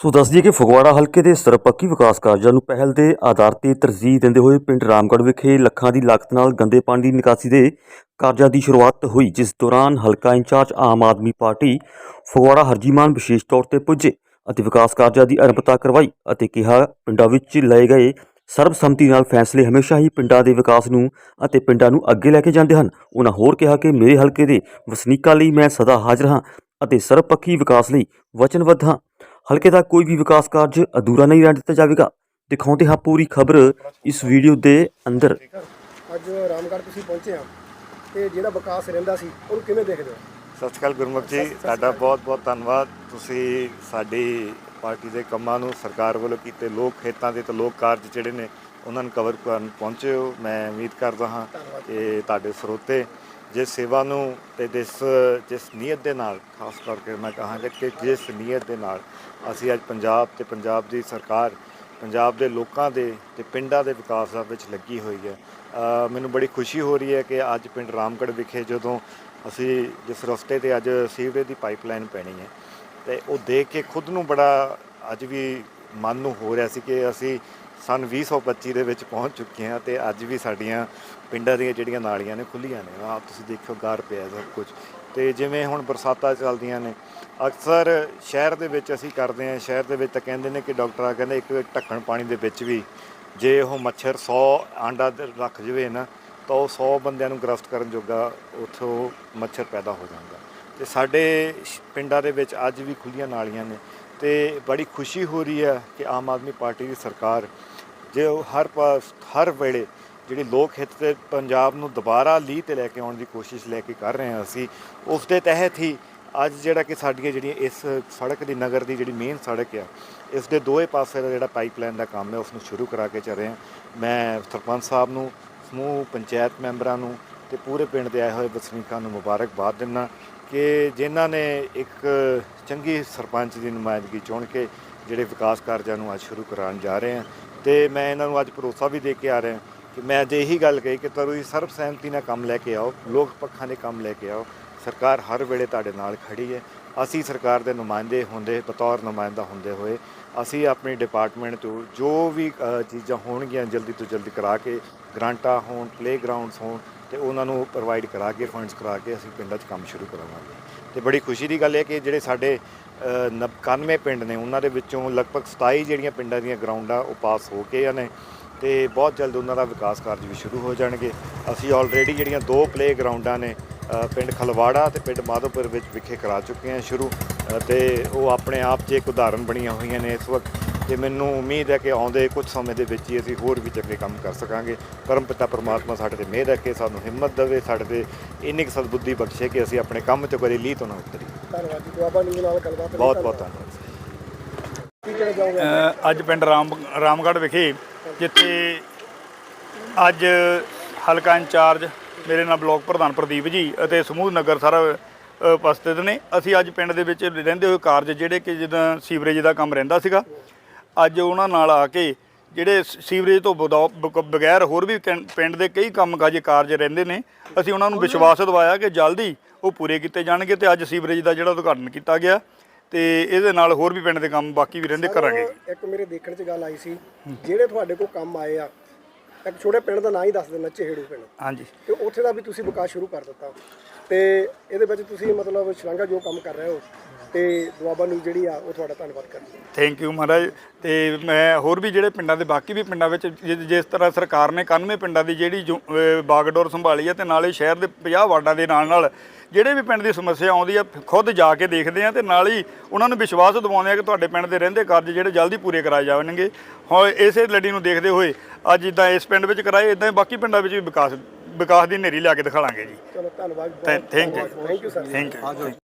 ਸੋ ਦੱਸ ਦਈਏ ਕਿ ਫਗਵਾੜਾ ਹਲਕੇ ਦੇ ਸਰਪੱਕੀ ਵਿਕਾਸ ਕਾਰਜਾਂ ਨੂੰ ਪਹਿਲ ਦੇ ਆਧਾਰ ਤੇ ਤਰਜੀਹ ਦਿੰਦੇ ਹੋਏ ਪਿੰਡ ਰਾਮਗੜ੍ਹ ਵਿਖੇ ਲੱਖਾਂ ਦੀ ਲਾਗਤ ਨਾਲ ਗੰਦੇ ਪਾਣੀ ਦੀ ਨਿਕਾਸੀ ਦੇ ਕਾਰਜਾਂ ਦੀ ਸ਼ੁਰੂਆਤ ਹੋਈ, ਜਿਸ ਦੌਰਾਨ ਹਲਕਾ ਇੰਚਾਰਜ ਆਮ ਆਦਮੀ ਪਾਰਟੀ ਫਗਵਾੜਾ ਹਰਜੀਮਾਨ ਵਿਸ਼ੇਸ਼ ਤੌਰ ਤੇ ਪੁੱਜੇ ਅਤੇ ਵਿਕਾਸ ਕਾਰਜਾਂ ਦੀ ਅਰੰਭਤਾ ਕਰਵਾਈ ਅਤੇ ਕਿਹਾ, ਪਿੰਡਾਂ ਵਿੱਚ ਲਏ ਗਏ ਸਰਬਸੰਮਤੀ ਨਾਲ ਫੈਸਲੇ ਹਮੇਸ਼ਾ ਹੀ ਪਿੰਡਾਂ ਦੇ ਵਿਕਾਸ ਨੂੰ ਅਤੇ ਪਿੰਡਾਂ ਨੂੰ ਅੱਗੇ ਲੈ ਕੇ ਜਾਂਦੇ ਹਨ। ਉਹਨਾਂ ਹੋਰ ਕਿਹਾ ਕਿ ਮੇਰੇ ਹਲਕੇ ਦੇ ਵਸਨੀਕਾਂ ਲਈ ਮੈਂ ਸਦਾ ਹਾਜ਼ਰ ਹਾਂ ਅਤੇ ਸਰਬਪੱਖੀ ਵਿਕਾਸ ਲਈ ਵਚਨਬੱਧ ਹਾਂ। ਹਲਕੇ ਦਾ ਕੋਈ ਵੀ ਵਿਕਾਸ ਕਾਰਜ ਅਧੂਰਾ ਨਹੀਂ ਰਹਿਣ ਦਿੱਤਾ ਜਾਵੇਗਾ। ਦਿਖਾਉਂਦੇ ਹਾਂ ਪੂਰੀ ਖਬਰ ਇਸ ਵੀਡੀਓ ਦੇ ਅੰਦਰ। ਅੱਜ ਰਾਮਗੜ੍ਹ ਤੁਸੀਂ ਪਹੁੰਚੇ ਆ ਤੇ ਜਿਹੜਾ ਵਿਕਾਸ ਰਹਿੰਦਾ ਸੀ ਉਹਨੂੰ ਕਿਵੇਂ ਦੇਖਦੇ ਹੋ? ਸਤਿ ਸ਼੍ਰੀ ਅਕਾਲ ਗੁਰਮੁਖ ਜੀ ਤੁਹਾਡਾ ਬਹੁਤ ਬਹੁਤ ਧੰਨਵਾਦ। ਤੁਸੀਂ ਸਾਡੀ ਪਾਰਟੀ ਦੇ ਕੰਮਾਂ ਨੂੰ ਸਰਕਾਰ ਵੱਲੋਂ ਕੀਤੇ ਲੋਕ ਖੇਤਾਂ ਦੇ ਤੇ ਲੋਕ ਕਾਰਜ ਜਿਹੜੇ ਨੇ ਉਹਨਾਂ ਨੂੰ ਕਵਰ ਕਰਨ ਪਹੁੰਚੇ ਹੋ। ਮੈਂ ਉਮੀਦ ਕਰਦਾ ਹਾਂ। ਕਿ ਤੁਹਾਡੇ ਸਰੋਤੇ ਜਿਸ ਸੇਵਾ ਨੂੰ ਤੇ ਜਿਸ ਜਿਸ ਨੀਅਤ ਦੇ ਨਾਲ, ਖਾਸ ਕਰਕੇ ਮੈਂ ਕਹਾਂਗਾ ਕਿ ਜਿਸ ਨੀਅਤ ਦੇ ਨਾਲ ਅਸੀਂ ਅੱਜ ਪੰਜਾਬ ਤੇ ਪੰਜਾਬ ਦੀ ਸਰਕਾਰ, ਪੰਜਾਬ ਦੇ ਲੋਕਾਂ ਦੇ ਤੇ ਪਿੰਡਾਂ ਦੇ ਵਿਕਾਸ ਦਾ ਵਿੱਚ ਲੱਗੀ ਹੋਈ ਹੈ। ਮੈਨੂੰ ਬੜੀ ਖੁਸ਼ੀ ਹੋ ਰਹੀ ਹੈ ਕਿ ਅੱਜ ਪਿੰਡ ਰਾਮਗੜ੍ਹ ਵਿਖੇ ਜਦੋਂ ਅਸੀਂ ਜਿਸ ਰਸਤੇ ਤੇ ਅੱਜ ਸੀਵਰੇਜ ਦੀ ਪਾਈਪਲਾਈਨ ਪੈਣੀ ਹੈ, ਤੇ ਉਹ ਦੇਖ ਕੇ ਖੁਦ ਨੂੰ ਬੜਾ ਅੱਜ ਵੀ ਮਨ ਨੂੰ ਹੋ ਰਿਹਾ ਸੀ ਕਿ ਅਸੀਂ ਸਨ 2025 ਦੇ ਵਿੱਚ ਪਹੁੰਚ ਚੁੱਕੇ ਹਾਂ ਤੇ ਅੱਜ ਵੀ ਸਾਡੀਆਂ ਪਿੰਡਾਂ ਦੀਆਂ ਜਿਹੜੀਆਂ ਨਾਲੀਆਂ ਨੇ ਖੁੱਲੀਆਂ ਨੇ। ਆਹ ਤੁਸੀਂ ਦੇਖਿਓ ਗਾਰ ਪਿਆ ਸਭ ਕੁਝ। ਤੇ ਜਿਵੇਂ ਹੁਣ ਬਰਸਾਤਾਂ ਚੱਲਦੀਆਂ ਨੇ, ਅਕਸਰ ਸ਼ਹਿਰ ਦੇ ਵਿੱਚ ਅਸੀਂ ਕਰਦੇ ਹਾਂ, ਸ਼ਹਿਰ ਦੇ ਵਿੱਚ ਤਾਂ ਕਹਿੰਦੇ ਨੇ ਕਿ ਡਾਕਟਰ ਆ ਕਹਿੰਦੇ ਇੱਕ ਢੱਕਣ ਪਾਣੀ ਦੇ ਵਿੱਚ ਵੀ ਜੇ ਉਹ ਮੱਛਰ 100 ਆਂਡਾ ਰੱਖ ਜਵੇ ਨਾ, ਤਾਂ ਉਹ 100 ਬੰਦਿਆਂ ਨੂੰ ਗ੍ਰਸਤ ਕਰਨ ਜੋਗਾ ਉੱਥੋਂ ਮੱਛਰ ਪੈਦਾ ਹੋ ਜਾਂਦਾ। ਤੇ ਸਾਡੇ ਸ਼- ਪਿੰਡਾਂ ਦੇ ਵਿੱਚ ਅੱਜ ਵੀ ਖੁੱਲੀਆਂ ਨਾਲੀਆਂ ਨੇ ਤੇ ਬੜੀ ਖੁਸ਼ੀ ਹੋ ਰਹੀ ਹੈ ਕਿ ਆਮ ਆਦਮੀ ਪਾਰਟੀ ਦੀ ਸਰਕਾਰ ਜੇ ਉਹ ਹਰ ਪਾਸ ਹਰ ਵੇਲੇ ਜਿਹੜੀ ਲੋਕ ਹਿੱਤ ਤੇ ਪੰਜਾਬ ਨੂੰ ਦੁਬਾਰਾ ਲੀਹ ਤੇ ਲੈ ਕੇ ਆਉਣ ਦੀ ਕੋਸ਼ਿਸ਼ ਲੈ ਕੇ ਕਰ ਰਹੇ ਹਾਂ ਅਸੀਂ, ਉਸ ਦੇ ਤਹਿਤ ਹੀ ਅੱਜ ਜਿਹੜਾ ਕਿ ਸਾਡੀਆਂ ਜਿਹੜੀਆਂ ਇਸ ਸੜਕ ਦੀ ਨਗਰ ਦੀ ਜਿਹੜੀ ਮੇਨ ਸੜਕ ਆ, ਇਸ ਦੇ ਦੋਵੇਂ ਪਾਸੇ ਦਾ ਜਿਹੜਾ ਪਾਈਪਲਾਈਨ ਦਾ ਕੰਮ ਹੈ ਉਸ ਨੂੰ ਸ਼ੁਰੂ ਕਰਾ ਕੇ ਚੱਲ ਰਹੇ ਹਾਂ। ਮੈਂ ਸਰਪੰਚ ਸਾਹਿਬ ਨੂੰ, ਸਮੂਹ ਪੰਚਾਇਤ ਮੈਂਬਰਾਂ ਨੂੰ ਤੇ ਪੂਰੇ ਪਿੰਡ ਦੇ ਆਏ ਹੋਏ ਵਸਨੀਕਾਂ ਨੂੰ ਮੁਬਾਰਕਬਾਦ ਦਿੰਦਾ ਕਿ ਜਿਨ੍ਹਾਂ ਨੇ ਇੱਕ ਚੰਗੀ ਸਰਪੰਚ ਦੀ ਨੁਮਾਇੰਦਗੀ ਚੁਣ ਕੇ ਜਿਹੜੇ ਵਿਕਾਸ ਕਾਰਜਾਂ ਨੂੰ ਅੱਜ ਸ਼ੁਰੂ ਕਰਾਉਣ ਜਾ ਰਹੇ ਹਾਂ। ਤੇ ਮੈਂ ਇਹਨਾਂ ਨੂੰ ਅੱਜ ਭਰੋਸਾ ਵੀ ਦੇ ਕੇ ਆ ਰਿਹਾ ਕਿ ਮੈਂ ਅੱਜ ਇਹੀ ਗੱਲ ਕਹੀ ਕਿ ਤੁਸੀਂ ਸਰਬਸਹਿਮਤੀ ਨਾਲ ਕੰਮ ਲੈ ਕੇ ਆਓ, ਲੋਕ ਪੱਖਾਂ ਦੇ ਕੰਮ ਲੈ ਕੇ ਆਓ। ਸਰਕਾਰ ਹਰ ਵੇਲੇ ਤੁਹਾਡੇ ਨਾਲ ਖੜੀ ਹੈ। ਅਸੀਂ ਸਰਕਾਰ ਦੇ ਨੁਮਾਇੰਦੇ ਹੁੰਦੇ, ਬਤੌਰ ਨੁਮਾਇੰਦਾ ਹੁੰਦੇ ਹੋਏ, ਅਸੀਂ ਆਪਣੀ ਡਿਪਾਰਟਮੈਂਟ ਤੋਂ ਜੋ ਵੀ ਚੀਜ਼ਾਂ ਹੋਣਗੀਆਂ ਜਲਦੀ ਤੋਂ ਜਲਦੀ ਕਰਾ ਕੇ, ਗ੍ਰਾਂਟਾਂ ਹੋਣ ਪਲੇਗਰਾਉਂਡਸ ਹੋਣ ਤੇ ਉਹਨਾਂ ਨੂੰ ਪ੍ਰੋਵਾਈਡ ਕਰਾ ਕੇ ਫੰਡਸ ਕਰਾ ਕੇ ਅਸੀਂ ਪਿੰਡਾਂ 'ਚ ਕੰਮ ਸ਼ੁਰੂ ਕਰਾਵਾਂਗੇ। ਤੇ ਬੜੀ ਖੁਸ਼ੀ ਦੀ ਗੱਲ ਹੈ ਕਿ ਜਿਹੜੇ ਸਾਡੇ 91 ਪਿੰਡ ਨੇ ਉਹਨਾਂ ਦੇ ਵਿੱਚੋਂ ਲਗਭਗ 27 ਜਿਹੜੀਆਂ ਪਿੰਡਾਂ ਦੀਆਂ ਗਰਾਊਂਡਾਂ ਉਹ ਪਾਸ ਹੋ ਕੇ ਨੇ ਤੇ ਬਹੁਤ ਜਲਦ ਉਹਨਾਂ ਦਾ ਵਿਕਾਸ ਕਾਰਜ ਵੀ ਸ਼ੁਰੂ ਹੋ ਜਾਣਗੇ। ਅਸੀਂ ਆਲਰੇਡੀ ਜਿਹੜੀਆਂ ਦੋ ਪਲੇ ਗਰਾਊਂਡਾਂ ਨੇ ਪਿੰਡ ਖਲਵਾੜਾ ਤੇ ਪਿੰਡ ਮਾਧੋਪੁਰ ਵਿੱਚ ਵਿਖੇ ਕਰਾ ਚੁੱਕੇ ਹਾਂ ਸ਼ੁਰੂ ਅ, ਤੇ ਉਹ ਆਪਣੇ ਆਪ 'ਚ ਇੱਕ ਉਦਾਹਰਨ ਬਣੀਆਂ ਹੋਈਆਂ ਨੇ ਇਸ ਵਕਤ ਤੇ ਮੈਨੂੰ ਉਮੀਦ ਹੈ ਕਿ ਆਉਂਦੇ ਕੁਝ ਸਮੇਂ ਦੇ ਵਿੱਚ ਹੀ ਅਸੀਂ ਹੋਰ ਵੀ ਚੰਗੇ ਕੰਮ ਕਰ ਸਕਾਂਗੇ। ਪਰਮ ਪਿਤਾ ਪਰਮਾਤਮਾ ਸਾਡੇ ਤੇ ਮਿਹਰ ਰੱਖੇ ਸਾਨੂੰ ਹਿੰਮਤ ਦੇਵੇ ਸਾਡੇ ਤੇ ਇੰਨੀ ਕੁ ਸਦਬੁੱਧੀ ਬਖਸ਼ੇ ਕਿ ਅਸੀਂ ਆਪਣੇ ਕੰਮ 'ਚ ਕਦੇ ਲੀਹ ਤੋਂ ਨਾ ਉਤਰੀਏ। ਧੰਨਵਾਦ ਜੀ ਦੁਆਬਾ ਨਿਊਜ਼ ਨਾਲ ਗੱਲਬਾਤ ਲਈ ਬਹੁਤ ਬਹੁਤ ਧੰਨਵਾਦ। ਧੰਨਵਾਦ ਕੀ ਕਹਿਣਾ ਚਾਹੋਗੇ? ਅ, ਅੱਜ ਪਿੰਡ ਰਾਮ ਰਾਮਗੜ੍ਹ ਵਿਖੇ ਜਿੱਥੇ ਅੱਜ ਹਲਕਾ ਇੰਚਾਰਜ ਮੇਰੇ ਨਾਲ ਬਲਾਕ ਪ੍ਰਧਾਨ ਪ੍ਰਦੀਪ ਜੀ ਅਤੇ ਸਮੂਹ ਨਗਰ ਸਾਰਾ ਅ, ਉਪਸਥਿਤ ਨੇ। ਅਸੀਂ ਅੱਜ ਪਿੰਡ ਦੇ ਵਿੱਚ ਰਹਿੰਦੇ ਹੋਏ ਕਾਰਜ ਜਿਹੜੇ ਕਿ ਜਦੋਂ ਸੀਵਰੇਜ ਦਾ ਕੰਮ ਰਹਿੰਦਾ ਸੀਗਾ ਅੱਜ ਉਹਨਾਂ ਨਾਲ ਆ ਕੇ ਜਿਹੜੇ ਸ- ਸੀਵਰੇਜ ਤੋਂ ਬਦੌ- ਬ- ਬਗੈਰ ਹੋਰ ਵੀ ਕੈਂ- ਪਿੰਡ ਦੇ ਕਈ ਕੰਮ ਕਾਜ ਕਾਰਜ ਰਹਿੰਦੇ ਨੇ। ਅਸੀਂ ਉਹਨਾਂ ਨੂੰ ਵਿਸ਼ਵਾਸ ਦਿਵਾਇਆ ਕਿ ਜਲਦੀ ਉਹ ਪੂਰੇ ਕੀਤੇ ਜਾਣਗੇ ਤੇ ਅੱਜ ਸੀਵਰੇਜ ਦਾ ਜਿਹੜਾ ਉਦਘਾਟਨ ਕੀਤਾ ਗਿਆ ਤੇ ਇਹਦੇ ਨਾਲ ਹੋਰ ਵੀ ਪਿੰਡ ਦੇ ਕੰਮ ਬਾਕੀ ਵੀ ਰਹਿੰਦੇ ਕਰਾਂਗੇ ਇੱਕ ਮੇਰੇ ਦੇਖਣ 'ਚ ਗੱਲ ਆਈ ਸੀ ਜਿਹੜੇ ਤੁਹਾਡੇ ਕੋਲ ਕੰਮ ਆਏ ਆ ਇੱਕ ਛੋਟੇ ਪਿੰਡ ਦਾ ਨਾਂ ਹੀ ਦੱਸ ਦੇਣਾ ਚਿਹੜੂ ਪਿੰਡ। ਹਾਂਜੀ। ਤੇ ਉੱਥੇ ਦਾ ਵੀ ਤੁਸੀਂ ਵਿਕਾਸ ਸ਼ੁਰੂ ਕਰ ਦਿੱਤਾ। ਤੇ ਇਹਦੇ ਵਿੱਚ ਤੁਸੀਂ ਮਤਲਬ ਸ਼ਲਾਘਾ ਜੋ ਕੰਮ ਕਰ ਰਹੇ ਹੋ ਤੇ ਦੁਆਬਾ ਨਿਊਜ਼ ਜਿਹੜੀ ਆ ਉਹ ਤੁਹਾਡਾ ਧੰਨਵਾਦ ਕਰਦੀ। ਥੈਂਕ ਯੂ ਮਹਾਰਾਜ। ਤੇ ਮੈਂ ਹੋਰ ਵੀ ਜਿਹੜੇ ਪਿੰਡਾਂ ਦੇ ਬਾਕੀ ਵੀ ਪਿੰਡਾਂ ਵਿੱਚ ਜਿ- ਜਿਸ ਤਰ੍ਹਾਂ ਸਰਕਾਰ ਨੇ 91 ਪਿੰਡਾਂ ਦੀ ਜਿਹੜੀ ਜੋ, ਅਹ, ਬਾਗਡੋਰ ਸੰਭਾਲੀ ਹੈ ਤੇ ਨਾਲੇ ਸ਼ਹਿਰ ਦੇ 50 ਵਾਰਡਾਂ ਦੇ ਨਾਲ ਨਾਲ ਜਿਹੜੇ ਵੀ ਪਿੰਡ ਦੀ ਸਮੱਸਿਆ ਆਉਂਦੀ ਆ ਖੁਦ ਜਾ ਕੇ ਦੇਖਦੇ ਆ ਤੇ ਨਾਲ ਹੀ ਉਹਨਾਂ ਨੂੰ ਵਿਸ਼ਵਾਸ ਦਿਵਾਉਂਦੇ ਆ ਕਿ ਤੁਹਾਡੇ ਪਿੰਡ ਦੇ ਰਹਿੰਦੇ ਕਾਰਜ ਜਿਹੜੇ ਜਲਦੀ ਪੂਰੇ ਕਰਾਏ ਜਾਣਗੇ। ਹੁਣ ਇਸੇ ਲੜੀ ਨੂੰ ਦੇਖਦੇ ਹੋਏ ਅੱਜ ਜਿੱਦਾਂ ਇਸ ਪਿੰਡ ਵਿੱਚ ਕਰਾਏ ਇਦਾਂ ਹੀ ਬਾਕੀ ਪਿੰਡਾਂ ਵਿੱਚ ਵੀ ਵਿਕਾਸ ਵਿਕਾਸ ਦੀ ਨੇਰੀ ਲਿਆ ਕੇ ਦਿਖਾਵਾਂਗੇ ਜੀ। ਚਲੋ ਧੰਨਵਾਦ thank you thank you sir thank you